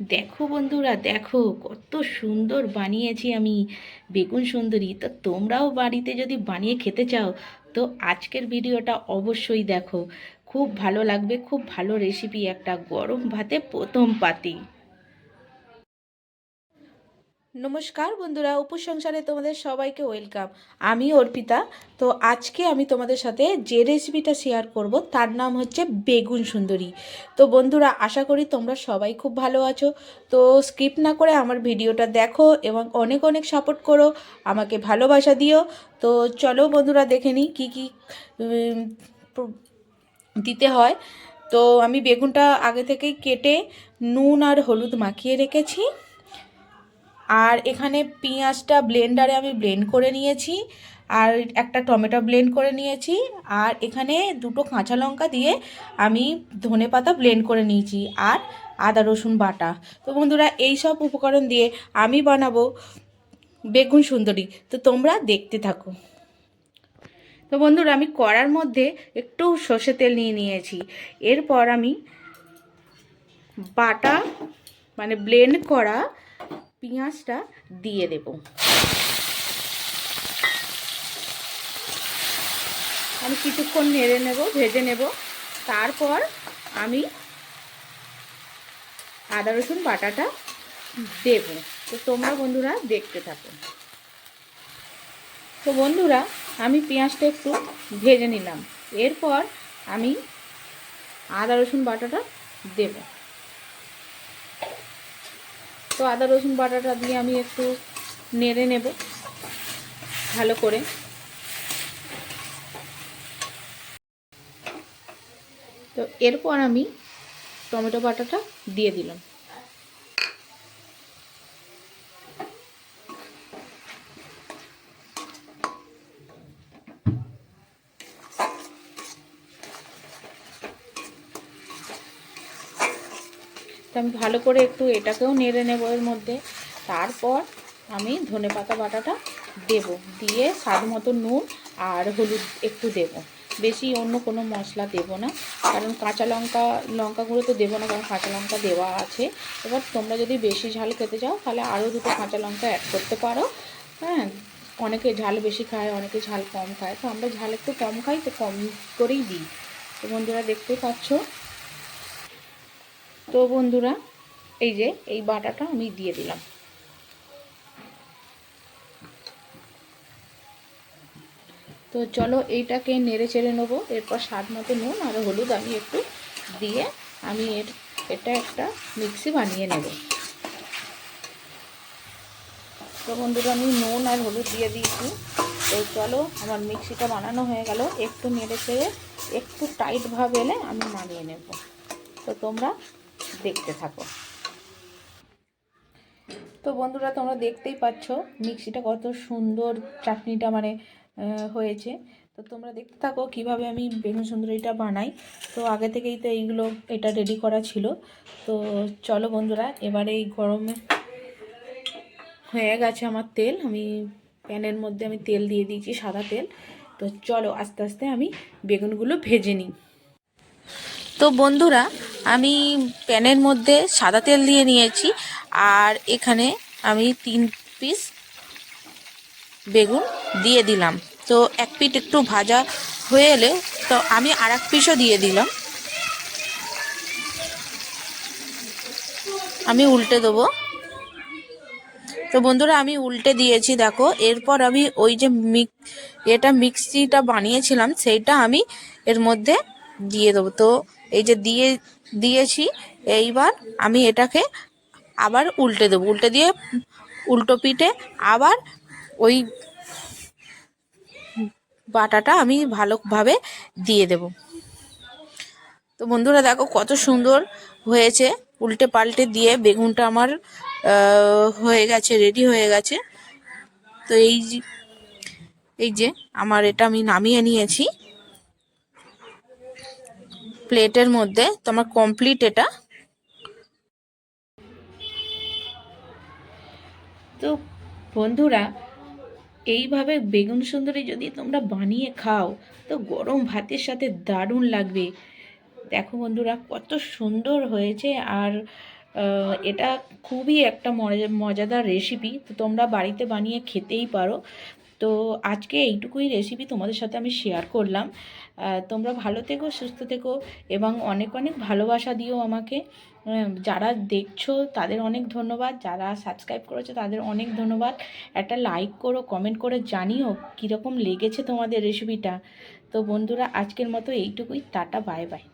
দেখো বন্ধুরা, দেখো কত সুন্দর বানিয়েছি আমি বেগুন সুন্দরী। তো তোমরাও বাড়িতে যদি বানিয়ে খেতে চাও, তো আজকের ভিডিওটা অবশ্যই দেখো। খুব ভালো লাগবে, খুব ভালো রেসিপি একটা গরম ভাতে প্রথম পাতি। নমস্কার বন্ধুরা উপসংসারে তোমাদের সবাইকে ওয়েলকাম। আমি অর্পিতা। তো আজকে আমি তোমাদের সাথে যে রেসিপিটা শেয়ার করব, তার নাম হচ্ছে বেগুন সুন্দরী। তো বন্ধুরা, আশা করি তোমরা সবাই খুব ভালো আছো। তো স্কিপ না করে আমার ভিডিওটা দেখো এবং অনেক অনেক সাপোর্ট করো, আমাকে ভালোবাসা দিও। তো চলো বন্ধুরা, দেখে নিই কী কী দিতে হয়। তো আমি বেগুনটা আগে থেকেই কেটে নুন আর হলুদ মাখিয়ে রেখেছি। আর এখানে পেঁয়াজটা ব্লেন্ডারে আমি ব্লেন্ড করে নিয়েছি, আর একটা টমেটো ব্লেন্ড করে নিয়েছি, আর এখানে দুটো কাঁচা লঙ্কা দিয়ে আমি ধনে পাতা ব্লেন্ড করে নিয়েছি আর আদা রসুন বাটা। তো বন্ধুরা, এই সব উপকরণ দিয়ে আমি বানাবো বেগুন সুন্দরী। তো তোমরা দেখতে থাকো। তো বন্ধুরা, আমি কড়ার মধ্যে একটু সর্ষে তেল নিয়ে নিয়েছি। এরপর আমি বাটা মানে ব্লেন্ড করা পেঁয়াজটা দিয়ে দেব। আমি কিছুক্ষণ নেড়ে নেব, ভেজে নেব। তারপর আমি আদা, রসুন, বাটাটা দেব। তো তোমরা বন্ধুরা দেখতে থাকো। তো বন্ধুরা, আমি পেঁয়াজটা একটু ভেজে নিলাম। এরপর আমি আদা, রসুন, বাটাটা দেবো। তো আদা, রসুন বাটাটা দিয়ে আমি একটু নেড়ে নেব ভালো করে। তো এরপর আমি টমেটো বাটাটা দিয়ে দিলাম। তো আমি ভালো করে একটু এটাকেও নেড়ে নেব এর মধ্যে। তারপর আমি ধনে পাতা বাটাটা দেব, দিয়ে স্বাদ মতো নুন আর হলুদ একটু দেব। বেশি অন্য কোনো মশলা দেব না, কারণ কাঁচা লঙ্কা লঙ্কা গুঁড়ো তো দেবো না, কারণ কাঁচা লঙ্কা দেওয়া আছে। এবার তোমরা যদি বেশি ঝাল খেতে চাও, তাহলে আরও দুটো কাঁচা লঙ্কা অ্যাড করতে পারো। হ্যাঁ অনেকে ঝাল বেশি খায়, অনেকে ঝাল কম খায়। তো আমরা ঝাল একটু কম খাই, তো কম করেই দিই। তো বন্ধুরা দেখতেই পাচ্ছ তো বন্ধুরা, এই যে, এই বাটাটা আমি দিয়ে দিলাম। তো চলো এইটাকে নেড়ে চেড়ে নেব, এরপর স্বাদ মতো নুন আর হলুদ আমি একটু দিয়ে আমি এর, এটা একটা মিক্সি বানিয়ে নেব। তো বন্ধুরা, আমি নুন আর হলুদ দিয়ে দিয়েছি। তো চলো, আমার মিক্সিটা বানানো হয়ে গেল। একটু নেড়ে চেড়ে একটু টাইট ভাব এলে আমি নামিয়ে নেব। তো তোমরা দেখতে থাকো। তো বন্ধুরা, তোমরা দেখতেই পাচ্ছ মিক্সিটা কত সুন্দর চাটনিটা মানে হয়েছে। তো তোমরা দেখতে থাকো কীভাবে আমি বেগুন সুন্দরীটা বানাই। তো আগে থেকেই তো এইগুলো, এটা রেডি করা ছিল। তো চলো বন্ধুরা, এবারে এই গরমে হয়ে গেছে আমার তেল। আমি প্যানের মধ্যে আমি তেল দিয়ে দিয়েছি সাদা তেল। তো চলো আস্তে আস্তে আমি বেগুনগুলো ভেজে নিই। তো বন্ধুরা, আমি প্যানের মধ্যে সাদা তেল দিয়ে নিয়েছি, আর এখানে আমি তিন পিস বেগুন দিয়ে দিলাম। তো এক পিঠ একটু ভাজা হয়ে এলে, তো আমি আর এক পিসও দিয়ে দিলাম। আমি উল্টে দেবো। তো বন্ধুরা, আমি উল্টে দিয়েছি, দেখো। এরপর আমি ওই যে মিক, এটা মিক্সিটা বানিয়েছিলাম, সেইটা আমি এর মধ্যে দিয়ে দেবো। তো এই যে দিয়ে, দিয়েছি, এইবার আমি এটাকে আবার উল্টে দেবো। উল্টে দিয়ে উল্টো পিঠে আবার ওই বাটাটা আমি ভালোভাবে দিয়ে দেব। তো বন্ধুরা দেখো কত সুন্দর হয়েছে। উল্টে পাল্টে দিয়ে বেগুনটা আমার হয়ে গেছে রেডি হয়ে গেছে। তো এই এই যে আমার এটা আমি নামিয়ে নিয়েছি। প্লেটের মধ্যে তো আমার কমপ্লিট এটা। তো বন্ধুরা, এইভাবে বেগুন সুন্দরী যদি তোমরা বানিয়ে খাও, তো গরম ভাতের সাথে দারুণ লাগবে। দেখো বন্ধুরা, কত সুন্দর হয়েছে। আর এটা খুবই একটা মজা- মজাদার রেসিপি তো তোমরা বাড়িতে বানিয়ে খেতেই পারো। তো আজকে এইটুকুই রেসিপি তোমাদের সাথে আমি শেয়ার করলাম। তোমরা ভালো থেকো, সুস্থ থেকো এবং অনেক অনেক ভালোবাসা দিও আমাকে। যারা দেখছ তাদের অনেক ধন্যবাদ, যারা সাবস্ক্রাইব করেছ তাদের অনেক ধন্যবাদ। একটা লাইক করো কমেন্ট করে জানিও কীরকম লেগেছে তোমাদের রেসিপিটা তো বন্ধুরা, আজকের মতো এইটুকুই, টাটা বাই বাই